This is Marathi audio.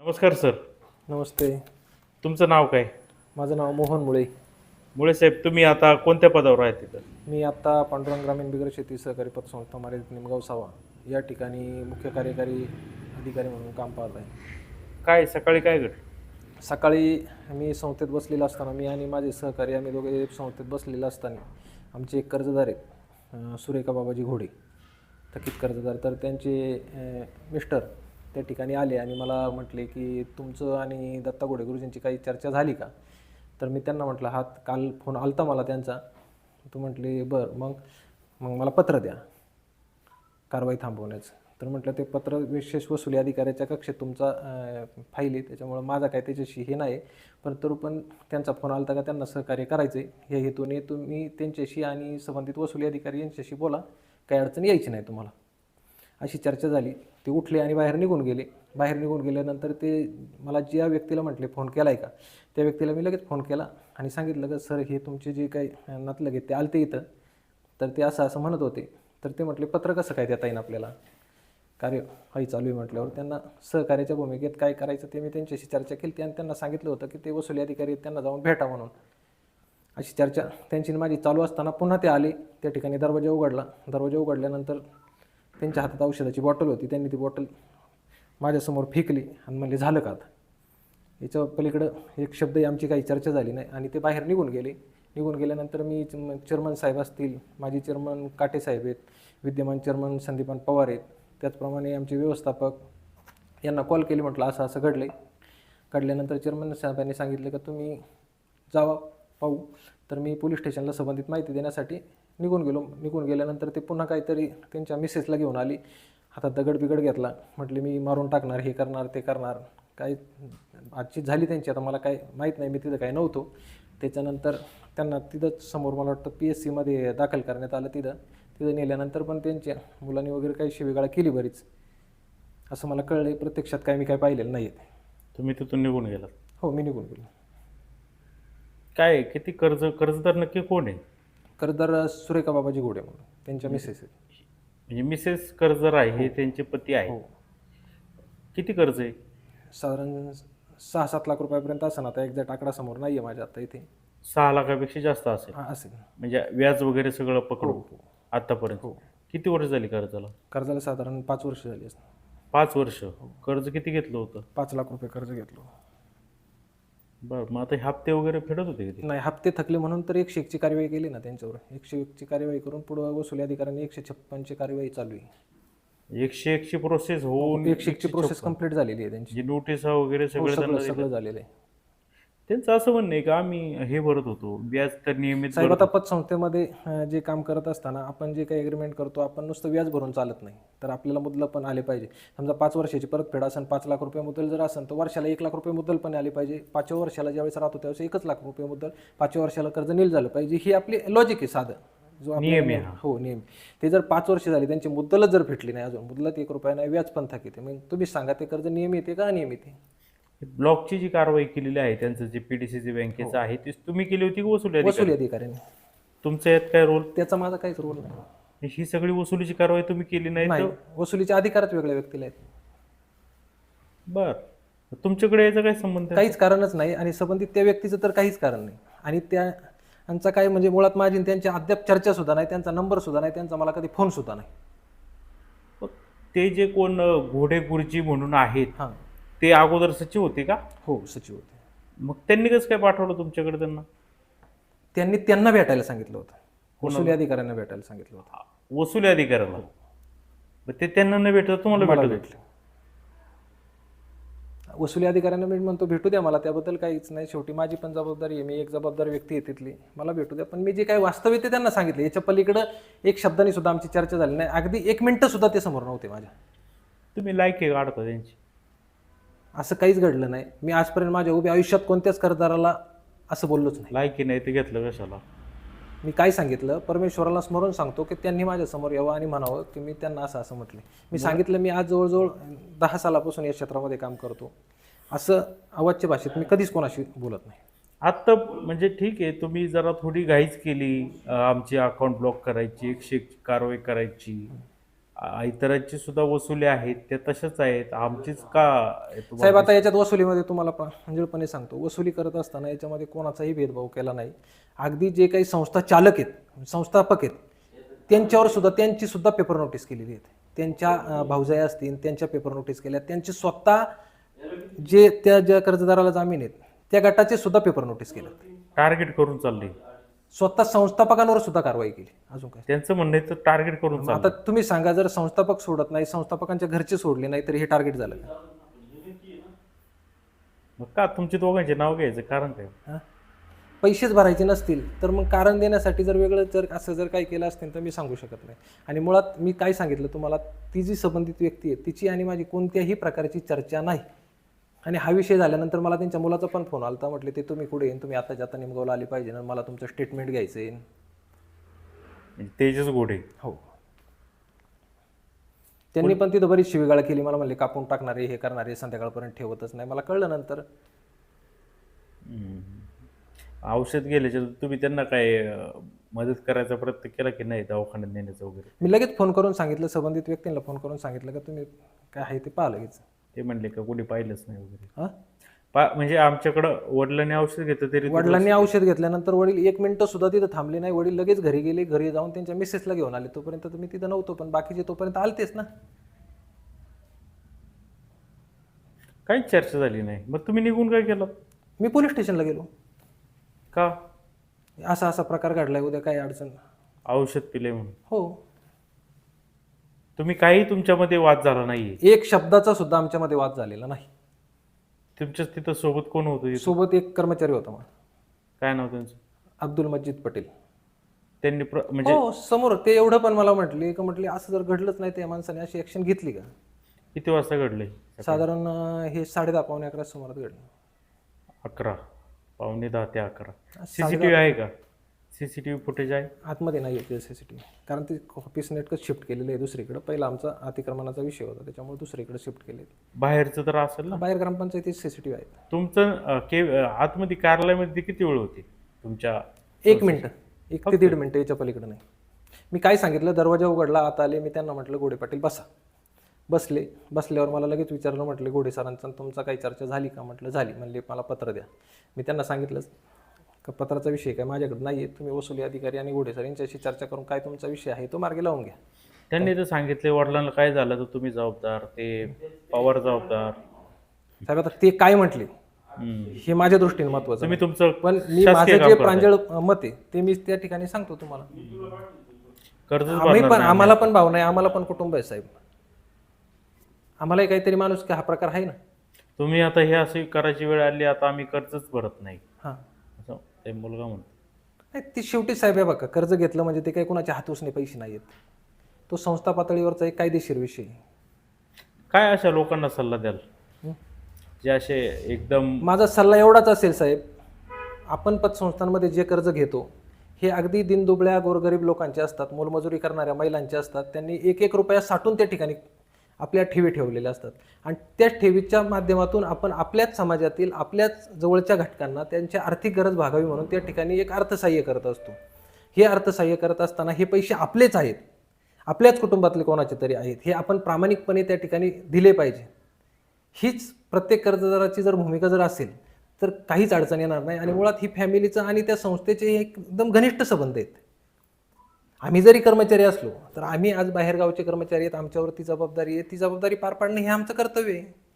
नमस्कार सर. नमस्ते. तुमचं नाव काय? माझं नाव मोहन मुळे. मुळे साहेब तुम्ही आता कोणत्या पदावर आहे तिथं मी आत्ता पांडुरंग ग्रामीण बिगर शेती सहकारी पतसंस्था मारित निमगाव सावा. या ठिकाणी मुख्य कार्यकारी अधिकारी म्हणून काम पाहत आहे. काय सकाळी काय घड सकाळी मी संस्थेत बसलेला असताना मी आणि माझे सहकारी आम्ही दोघे संस्थेत बसलेला असताना आमचे एक कर्जदार आहेत अं, सुरेखा बाबाजी घोडे थकीत कर्जदार. तर त्यांचे अं, मिस्टर त्या ठिकाणी आले आणि मला म्हटले की तुमचं आणि दत्ता गोडे गुरुजींची काही चर्चा झाली का? तर मी त्यांना म्हटलं हा काल फोन आलता मला त्यांचा. तू म्हटले बरं मग मग मला पत्र द्या. कारवाई थांबवण्याचं. तर म्हटलं ते पत्र विशेष वसुली अधिकाऱ्याच्या कक्षेत तुमचा फाईल आहे. त्याच्यामुळं माझा काय त्याच्याशी हे नाही. पण तरी पण त्यांचा फोन आला का त्यांना सहकार्य करायचं आहे या हेतूने तुम्ही त्यांच्याशी आणि संबंधित वसुली अधिकारी यांच्याशी बोला. काही अडचण यायची नाही तुम्हाला. अशी चर्चा झाली. ते उठले आणि बाहेर निघून गेले. बाहेर निघून गेल्यानंतर ते मला ज्या व्यक्तीला म्हटले फोन केला आहे का? त्या व्यक्तीला मी लगेच फोन केला आणि सांगितलं का सर हे तुमचे जे काही नातलग आहेत ते आलते इथं. तर ते असं असं म्हणत होते. तर ते म्हटले पत्र कसं काय देता येईल आपल्याला? कार्य कार्यवाही चालू आहे म्हटल्यावर त्यांना सहकार्याच्या भूमिकेत काय करायचं ते मी त्यांच्याशी चर्चा केली आणि त्यांना सांगितलं होतं की ते वसुली अधिकारी त्यांना जाऊन भेटा म्हणून. अशी चर्चा त्यांची माझी चालू असताना पुन्हा ते आले. त्या ठिकाणी दरवाजा उघडला. दरवाजा उघडल्यानंतर त्यांच्या हातात औषधाची बॉटल होती. त्यांनी ती बॉटल माझ्यासमोर फेकली आणि म्हणले झालं का आता? याच्या पलीकडं एक शब्दही आमची काही चर्चा झाली नाही आणि ते बाहेर निघून गेले. निघून गेल्यानंतर मी चेअरमन साहेब असतील माजी चेअरमन काटे साहेब आहेत विद्यमान चेअरमन संदीपान पवार आहेत त्याचप्रमाणे आमचे व्यवस्थापक यांना कॉल केली म्हटलं असं असं घडलं आहे घडल्यानंतर चेअरमन साहेबांनी सांगितलं का तुम्ही जावा पाहू. तर मी पोलीस स्टेशनला संबंधित माहिती देण्यासाठी निघून गेलो निघून गेल्यानंतर ते पुन्हा काहीतरी त्यांच्या मिसेसला घेऊन आली. हातात दगड बिगड घेतला. म्हटले मी मारून टाकणार हे करणार ते करणार. काय आजची झाली त्यांची. आता मला काय माहीत नाही मी तिथं काय नव्हतो. त्याच्यानंतर त्यांना तिथंच समोर मला वाटतं पी एस सीमध्ये दाखल करण्यात आलं तिथं. तिथं नेल्यानंतर पण त्यांच्या मुलांनी वगैरे काही शिवेगाळा केली बरीच. असं मला कळलं प्रत्यक्षात काय मी काय पाहिलेलं नाही आहे तुम्ही तिथून निघून गेलात. हो मी निघून गेलो. काय? किती कर्ज कर्जदार नक्की कोण आहे? करदार सुरेखा बाबाजी घोडे म्हणून. त्यांच्या मिसेस आहेत. म्हणजे मिसेस कर्जदार आहे हे त्यांचे पती आहे हो. किती कर्ज आहे? साधारण सहा सात लाख रुपयापर्यंत असं आता एक्झॅक्ट आकडा समोर नाही आहे माझ्या आता इथे. सहा लाखापेक्षा जास्त असेल. हा असेल. म्हणजे व्याज वगैरे सगळं हो पकडू हो. आतापर्यंत. हो. किती वर्ष झाली कर्जाला? कर्जाला साधारण पाच वर्ष झाली असतील. पाच वर्ष. कर्ज किती घेतलं होतं? पाच लाख रुपये कर्ज घेतलो बरं मग आता हे हप्ते वगैरे फेडत होते नाही हप्ते थकले म्हणून तर एकशे एकची कार्यवाही केली ना त्यांच्यावर. एकशे एकची कार्यवाही करून पुढं वसुली अधिकाऱ्यांनी एकशे छप्पनची कार्यवाही चालू आहे. एकशे एकशे प्रोसेस होऊन एकशे एकची प्रोसेस कंप्लीट झालेली आहे त्यांची. जी नोटीस वगैरे हो, सगळे सगळं त्यांना सगळं झालेलं आहे. त्यांचं असं म्हणणं आहे का आम्ही हे भरत होतो व्याज तर नियमित साहेब भरत आता पतसंस्थेमध्ये अं, जे काम करत असताना आपण जे काही अग्रीमेंट करतो आपण नुसतं व्याज भरून चालत नाही. तर आपल्याला मुद्दल पण आले पाहिजे. समजा पाच वर्षाची परतफेड असेल पाच लाख रुपये मुद्दल जर असेल तर वर्षाला एक लाख रुपये मुद्दल पण आले पाहिजे. पाचव्या वर्षाला ज्यावेळेस राहतो त्यावेळेस एकच लाख रुपये मुद्दल पाचव्या वर्षाला कर्ज नील झालं पाहिजे. ही आपली लॉजिक आहे साधं. जो नियम आहे हा. हो नियम ते जर पाच वर्ष झाली त्यांची मुद्दलच जर भेटली नाही अजून मुद्दलात एक रुपया नाही व्याज पण थकीत मग तुम्ही सांगा ते कर्ज नियमित आहे का अनियमित आहे? ब्लॉकची जी कारवाई केलेली आहे त्यांचं जे पीडीसीसी बँकेचं आहे ती तुम्ही केली होती की वसुली अधिकारी? वसुली अधिकाऱ्याने. तुमचं यात काय रोल? त्याचा माझा काहीच रोल नाही. ही सगळी वसुलीची कारवाई तुम्ही केली नाही नाही तर? वसुलीचे अधिकारच वेगळ्या व्यक्तीला आहेत. बर. तुमच्याकडे याचा काय संबंध आहे? काहीच कारणच नाही आणि संबंधित त्या व्यक्तीचं तर काहीच कारण नाही. आणि त्या त्यांचा काय म्हणजे मुळात माझी आणि त्यांची अद्याप चर्चा सुद्धा नाही त्यांचा नंबर सुद्धा नाही त्यांचा मला कधी फोन सुद्धा नाही. ते जे कोण अं, घोडे गुरुजी म्हणून आहेत हां. ते अगोदर सचिव होते का? हो सचिव होते. मग त्यांनी कसं काय पाठवलं तुमच्याकडे त्यांना? त्यांनी त्यांना भेटायला सांगितलं होतं. वसुली अधिकाऱ्यांना भेटायला सांगितलं होतं. वसुली अधिकाऱ्याला मग ते त्यांना न भेटत तुम्हाला भेटत भेटले? वसुली अधिकाऱ्यांना मी म्हणतो भेटू द्या मला त्याबद्दल काहीच नाही. शेवटी माझी पण जबाबदारी आहे. मी एक जबाबदार व्यक्ती आहे तिथली. मला भेटू द्या. पण मी जे काही वास्तव आहे ते त्यांना सांगितले. याच्या पलीकडं एक शब्दाने सुद्धा आमची चर्चा झाली नाही. अगदी एक मिनिटं सुद्धा ते समोर नव्हते माझ्या. तुम्ही लायकी काढता त्यांची. असं काहीच घडलं नाही. मी आजपर्यंत माझ्या उभ्या आयुष्यात कोणत्याच करदाराला असं बोललोच नाही. लायकी नाही ते घेतलं कशाला? मी काय सांगितलं? परमेश्वराला स्मरून सांगतो की त्यांनी माझ्यासमोर यावं आणि म्हणावं की मी त्यांना असं असं म्हटले. मी सांगितलं मी आज जवळजवळ दहा सालापासून या क्षेत्रामध्ये काम करतो. असं अवाच्य भाषेत मी कधीच कोणाशी बोलत नाही. आत्ता म्हणजे ठीक आहे तुम्ही जरा थोडी घाईच केली आमची अकाउंट ब्लॉक करायची एकशे एक कारवाई करायची. इतरांची सुद्धा वसुली आहेत त्या तशाच आहेत. आमचीच का साहेब आता याच्यात वसुलीमध्ये तुम्हाला प्रांजळपणे सांगतो. वसुली करत असताना याच्यामध्ये कोणाचाही भेदभाव केला नाही. अगदी जे काही संस्था चालक आहेत संस्थापक आहेत त्यांच्यावर सुद्धा त्यांची सुद्धा पेपर नोटीस केलेली आहे त्यांच्या भावजाया असतील त्यांच्या पेपर नोटीस केल्या. त्यांची स्वतः जे त्या ज्या कर्जदाराला जामीन आहेत त्या गटाचे सुद्धा पेपर नोटीस केले. टार्गेट करून चाललंय स्वतः संस्थापकांवर सुद्धा कारवाई केली. अजून काय? त्यांचं म्हणणं आहे तर टार्गेट करून आता तुम्ही सांगा जर संस्थापक सोडत नाही संस्थापकांच्या घरचे सोडले नाही तर हे टार्गेट झालं का? मग का तुमचे दोघांचे नाव घ्यायचं? कारण काय? हा? पैसेच भरायचे नसतील तर मग कारण देण्यासाठी जर वेगळं जर असं जर काही केलं असतील तर मी सांगू शकत नाही. आणि मुळात मी काय सांगितलं तुम्हाला ती जी संबंधित व्यक्ती आहे तिची आणि माझी कोणत्याही प्रकारची चर्चा नाही. आणि हा विषय झाल्यानंतर मला त्यांच्या मुलाचा पण फोन आला म्हटले ते तुम्ही कुठे येईन? तुम्ही आता जाता निमगावला आली पाहिजे ना मला तुमचं स्टेटमेंट घ्यायचं आहे. म्हणजे तेजस गोडे. हो. त्यांनी पण तिथं बरीच शिवीगाळ केली. मला म्हणले कापून टाकणारे हे करणारे संध्याकाळपर्यंत ठेवतच नाही. मला कळलं नंतर. औषध गेल्याच्या तुम्ही त्यांना काय मदत करायचा प्रयत्न केला की नाही दवाखान्यात नेण्याचा वगैरे? मी लगेच फोन करून सांगितलं. संबंधित व्यक्तींना फोन करून सांगितलं का तुम्ही काय आहे ते पाहा लगेच. ते म्हणले का कोणी पाहिलंच नाही वगैरे. हा? पा म्हणजे आमच्याकडं वडिलांनी औषध घेतलं तरी वडिलांनी औषध घेतल्यानंतर वडील एक मिनिटं सुद्धा तिथं थांबले नाही. वडील लगेच घरी गेले घरी जाऊन त्यांच्या मिसेसला घेऊन आले. तोपर्यंत तुम्ही तिथं नव्हतो पण बाकीचे तोपर्यंत आलतेच ना. काहीच चर्चा झाली नाही. मग तुम्ही निघून काय केलं? मी पोलीस स्टेशनला गेलो. का? असा असा प्रकार घडलाय उद्या काय अडचण औषध पिले म्हणून. हो. तुम्ही काही तुमच्यामध्ये वाद झाला नाहीये. एक शब्दाचा सुद्धा आमच्यामध्ये वाद झालेला नाही. तुमच्याच तिथं सोबत कोण होतं सोबत एक कर्मचारी होता मला काय नाव त्यांचं? अब्दुल मजीद पटेल. त्यांनी प्र- म्हणजे हो समोर ते एवढं पण मला म्हटले का म्हटले असं जर घडलंच नाही त्या माणसाने अशी ऍक्शन घेतली का? किती वाजता घडलंय? साधारण अं, हे साडे दहा पावणे अकरा सुमारात घडलं. अकरा पावणे दहा ते अकरा. सीसीटीव्ही आहे का? सीसीटीव्ही फुटेज आहे. आतमध्ये नाही येते सी सी टी व्ही कारण ते ऑफिस नेटकं शिफ्ट केलेलं आहे दुसरीकडे. पहिला आमचा अतिक्रमणाचा विषय होता त्याच्यामुळे दुसरीकडे शिफ्ट केले बाहेरचं तर असेल ना? बाहेर ग्रामपंचायतीत सी सी टी व्ही आहेत. तुमचं अं, के आतमध्ये कार्यालयामध्ये किती वेळ होती तुमच्या एक मिनटं. एक ते दीड मिनटं याच्या पलीकडे नाही. मी काय सांगितलं? दरवाजा उघडला आत आले मी त्यांना म्हटलं गोडे पाटील बसा. बसले. बसल्यावर मला लगेच विचारलं म्हटलं गोडे सरांचा तुमचा काही चर्चा झाली का? म्हटलं झाली. म्हणले मला पत्र द्या. मी त्यांना सांगितलं का पत्राचा विषय काय माझ्याकडे नाही आहे तुम्ही वसुली अधिकारी आणि गोडे सर यांच्याशी चर्चा करून काय तुमचा विषय आहे तो मार्गी लावून घ्या. त्यांनी तर सांगितले वडिलांना काय झालं तर तुम्ही जबाबदार ते पवार जबाबदार. साहेब आता ते काय म्हटले. हे माझ्या दृष्टीने महत्वाचं तुम्ही तुमचं पण मी शासकीय माझं काम जे करताय. प्रांजळ मत आहे ते मी त्या ठिकाणी सांगतो तुम्हाला. कर्जच आम्ही भरणार पण नाही. आम्हाला पण भाव नाही आम्हाला पण कुटुंब आहे साहेब. आम्हालाही काहीतरी माणूस की हा प्रकार आहे ना? तुम्ही आता हे अशी करायची वेळ आली आता आम्ही कर्जच भरत नाही. हां. असं ते मुलगा म्हणतो. नाही ती शेवटी साहेब आहे बघा कर्ज घेतलं म्हणजे ते काही कुणाच्या हातूसने पैसे नाही आहेत तो संस्था पातळीवरचा एक कायदेशीर विषय आहे. काय अशा लोकांना सल्ला द्याल? जे असे एकदम माझा सल्ला एवढाच असेल साहेब आपण पतसंस्थांमध्ये जे कर्ज घेतो हे अगदी दिनदुबळ्या गोरगरीब लोकांचे असतात मोलमजुरी करणाऱ्या महिलांचे असतात त्यांनी एक एक रुपया साठून त्या ठिकाणी आपल्या ठेवी ठेवलेल्या असतात. आणि त्या ठेवीच्या माध्यमातून आपण आपल्याच समाजातील आपल्याच जवळच्या घटकांना त्यांची आर्थिक गरज भागावी म्हणून त्या ठिकाणी एक अर्थसहाय्य करत असतो. हे अर्थसहाय्य करत असताना हे पैसे आपलेच आहेत. आपल्याच कुटुंबातले कोणाचे तरी आहेत. हे आपण प्रामाणिकपणे त्या ठिकाणी दिले पाहिजे. हीच प्रत्येक कर्जदाराची जर भूमिका जर असेल तर काहीच अडचण येणार नाही. आणि मुळात ही फॅमिलीचं आणि त्या संस्थेचे एकदम घनिष्ठ संबंध आहेत. आम्ही जरी कर्मचारी असलो तर आम्ही आज बाहेरगावचे कर्मचारी आहेत आमच्यावरती जबाबदारी आहे. ती जबाबदारी पार पाडणं हे आमचं कर्तव्य आहे.